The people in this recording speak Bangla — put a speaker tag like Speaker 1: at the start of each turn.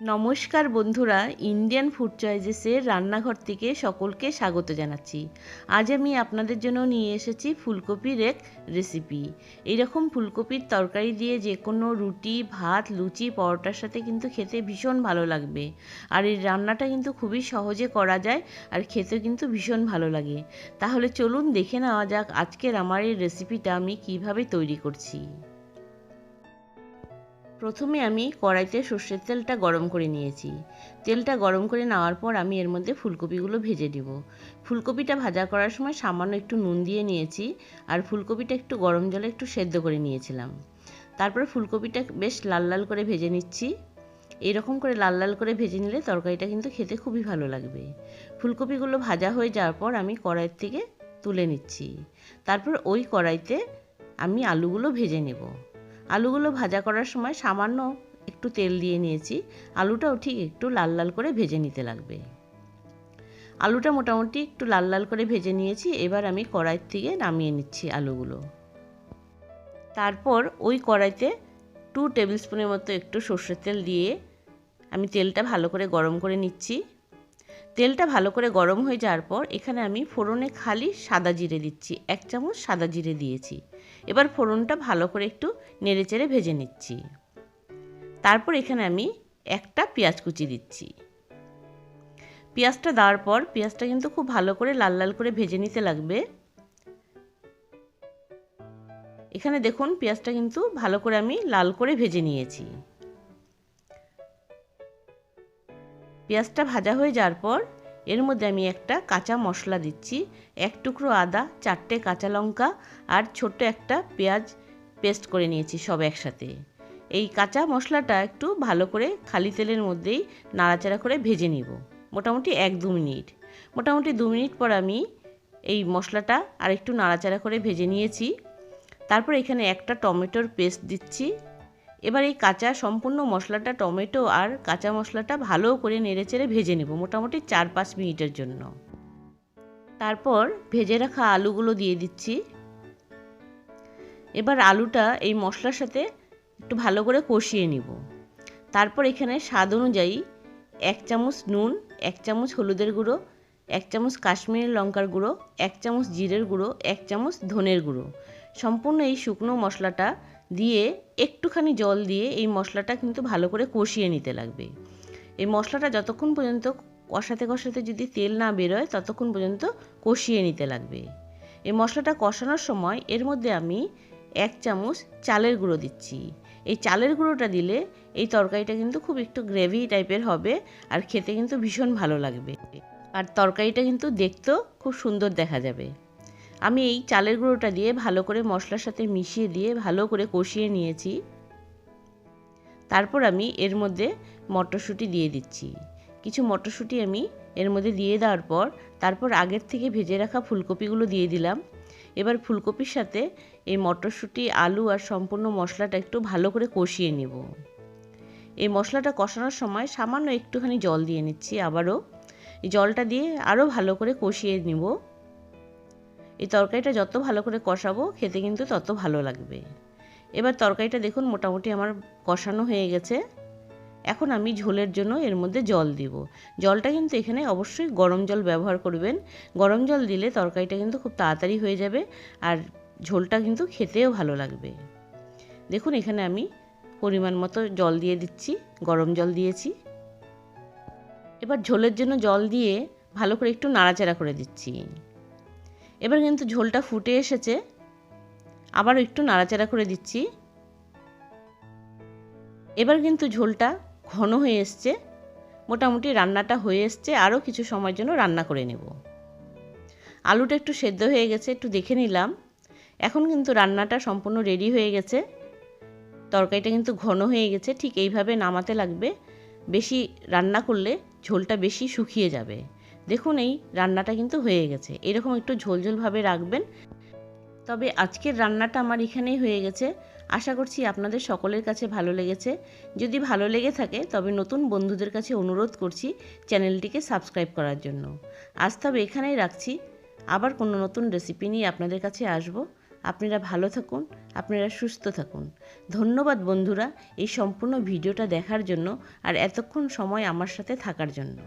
Speaker 1: নমস্কার বন্ধুরা ইন্ডিয়ান ফুড চয়েজেসের রান্নাঘর থেকে সকলকে স্বাগত জানাচ্ছি। আজ আমি আপনাদের জন্য নিয়ে এসেছি ফুলকপির এক রেসিপি এইরকম ফুলকপির তরকারি দিয়ে যে কোনো রুটি, ভাত, লুচি, পরোটার সাথে কিন্তু খেতে ভীষণ ভালো লাগবে। আর এই রান্নাটা কিন্তু খুবই সহজে করা যায় আর খেতে কিন্তু ভীষণ ভালো লাগে। তাহলে চলুন দেখে নেওয়া যাক আজকের আমার এই রেসিপিটা আমি কীভাবে তৈরি করছি। প্রথমে আমি কড়াইতে সর্ষের তেলটা গরম করে নিয়েছি। তেলটা গরম করে নেওয়ার পর আমি এর মধ্যে ফুলকপিগুলো ভেজে দিব ফুলকপিটা ভাজা করার সময় সামান্য একটু নুন দিয়ে নিয়েছি আর ফুলকপিটা একটু গরম জলে একটু সেদ্ধ করে নিয়েছিলাম। তারপরে ফুলকপিটা বেশ লাল লাল করে ভেজে নিচ্ছি। এইরকম করে লাল লাল করে ভেজে নিলে তরকারিটা কিন্তু খেতে খুবই ভালো লাগবে। ফুলকপিগুলো ভাজা হয়ে যাওয়ার পর আমি কড়াইয়ের থেকে তুলে নিচ্ছি। তারপর ওই কড়াইতে আমি আলুগুলো ভেজে নেব। আলুগুলো ভাজা করার সময় সামান্য একটু তেল দিয়ে নিয়েছি। আলুটাও ঠিক একটু লাল লাল করে ভেজে নিতে লাগবে। আলুটা মোটামুটি একটু লাল লাল করে ভেজে নিয়েছি, এবার আমি কড়াই থেকে নামিয়ে নিচ্ছি আলুগুলো। তারপর ওই কড়াইতে টু টেবিল স্পুনের মতো একটু সর্ষের তেল দিয়ে আমি তেলটা ভালো করে গরম করে নিচ্ছি। তেলটা ভালো করে গরম হয়ে যাওয়ার পর এখানে আমি ফোড়নে খালি সাদা জিরে দিচ্ছি, এক চামচ সাদা জিরে দিয়েছি। এবার ফোড়নটা ভালো করে একটু নেড়ে চেড়ে ভেজে নিচ্ছি। তারপর এখানে আমি একটা পেঁয়াজ কুচি দিচ্ছি। পেঁয়াজটা দেওয়ার পর পেঁয়াজটা কিন্তু খুব ভালো করে লাল লাল করে ভেজে নিতে লাগবে। এখানে দেখুন পেঁয়াজটা কিন্তু ভালো করে আমি লাল করে ভেজে নিয়েছি। পেঁয়াজটা ভাজা হয়ে যাওয়ার পর এর মধ্যে আমি একটা কাঁচা মশলা দিচ্ছি, এক টুকরো আদা, চারটে কাঁচা লঙ্কা আর ছোট্ট একটা পেঁয়াজ পেস্ট করে নিয়েছি সব একসাথে। এই কাঁচা মশলাটা একটু ভালো করে খালি তেলের মধ্যেই নাড়াচাড়া করে ভেজে নিব, মোটামুটি এক দু মিনিট। মোটামুটি দু মিনিট পর আমি এই মশলাটা আর একটু নাড়াচাড়া করে ভেজে নিয়েছি। তারপর এখানে একটা টমেটোর পেস্ট দিচ্ছি এবার এই কাঁচা সম্পূর্ণ মশলাটা, টমেটো আর কাঁচা মশলাটা ভালো করে নেড়েচেড়ে ভেজে নেব মোটামুটি চার পাঁচ মিনিটের জন্য। তারপর ভেজে রাখা আলুগুলো দিয়ে দিচ্ছি। এবার আলুটা এই মশলার সাথে একটু ভালো করে কষিয়ে নিব। তারপর এখানে স্বাদ অনুযায়ী এক চামচ নুন, এক চামচ হলুদের গুঁড়ো, এক চামচ কাশ্মীরি লঙ্কার গুঁড়ো, এক চামচ জিরের গুঁড়ো, এক চামচ ধনের গুঁড়ো। সম্পূর্ণ এই শুকনো মশলাটা দিয়ে একটুখানি জল দিয়ে এই মশলাটা কিন্তু ভালো করে কষিয়ে নিতে লাগবে। এই মশলাটা যতক্ষণ পর্যন্ত কষাতে কষাতে যদি তেল না বেরোয়, ততক্ষণ পর্যন্ত কষিয়ে নিতে লাগবে। এই মশলাটা কষানোর সময় এর মধ্যে আমি এক চামচ চালের গুঁড়ো দিচ্ছি। এই চালের গুঁড়োটা দিলে এই তরকারিটা কিন্তু খুব একটু গ্রেভি টাইপের হবে আর খেতে কিন্তু ভীষণ ভালো লাগবে। আর তরকারিটা কিন্তু দেখতেও খুব সুন্দর দেখা যাবে। আমি এই চালের গুঁড়োটা দিয়ে ভালো করে মশলার সাথে মিশিয়ে দিয়ে ভালো করে কষিয়ে নিয়েছি। তারপর আমি এর মধ্যে মটরশুঁটি দিয়ে দিচ্ছি। কিছু মটরশুঁটি আমি এর মধ্যে দিয়ে দেওয়ার পর তারপর আগের থেকে ভেজে রাখা ফুলকপিগুলো দিয়ে দিলাম। এবার ফুলকপির সাথে এই মটরশুঁটি, আলু আর সম্পূর্ণ মশলাটা একটু ভালো করে কষিয়ে নেব। এই মশলাটা কষানোর সময় সামান্য একটুখানি জল দিয়ে নিচ্ছি আবারও। এই জলটা দিয়ে আরও ভালো করে কষিয়ে নিব। এই তরকারিটা যত ভালো করে কষাবো খেতে কিন্তু তত ভালো লাগবে। এবার তরকারিটা দেখুন মোটামুটি আমার কষানো হয়ে গেছে। এখন আমি ঝোলের জন্য এর মধ্যে জল দিব। জলটা কিন্তু এখানে অবশ্যই গরম জল ব্যবহার করবেন। গরম জল দিলে তরকারিটা কিন্তু খুব তাড়াতাড়ি হয়ে যাবে আর ঝোলটা কিন্তু খেতেও ভালো লাগবে। দেখুন এখানে আমি পরিমাণ মতো জল দিয়ে দিচ্ছি, গরম জল দিয়েছি। এবার ঝোলের জন্য জল দিয়ে ভালো করে একটু নাড়াচাড়া করে দিচ্ছি। এবার কিন্তু ঝোলটা ফুটে এসেছে। আবার একটু নাড়াচাড়া করে দিচ্ছি। এবার কিন্তু ঝোলটা ঘন হয়ে এসছে। মোটামুটি রান্নাটা হয়ে এসছে। আরও কিছু সময়ের জন্য রান্না করে নেব। আলুটা একটু সেদ্ধ হয়ে গেছে, একটু দেখে নিলাম। এখন কিন্তু রান্নাটা সম্পূর্ণ রেডি হয়ে গেছে। তরকারিটা কিন্তু ঘন হয়ে গেছে। ঠিক এইভাবে নামাতে লাগবে। বেশি রান্না করলে ঝোলটা বেশি শুকিয়ে যাবে। দেখুন এই রান্নাটা কিন্তু হয়ে গেছে। এরকম একটু ঝোলঝোলভাবে রাখবেন। তবে আজকের রান্নাটা আমার এখানেই হয়ে গেছে। আশা করছি আপনাদের সকলের কাছে ভালো লেগেছে। যদি ভালো লেগে থাকে, তবে নতুন বন্ধুদের কাছে অনুরোধ করছি চ্যানেলটিকে সাবস্ক্রাইব করার জন্য। আজ তবে এখানেই রাখছি। আবার কোনো নতুন রেসিপি নিয়ে আপনাদের কাছে আসব। আপনারা ভালো থাকুন, আপনারা সুস্থ থাকুন। ধন্যবাদ বন্ধুরা এই সম্পূর্ণ ভিডিওটা দেখার জন্য আর এতক্ষণ সময় আমার সাথে থাকার জন্য।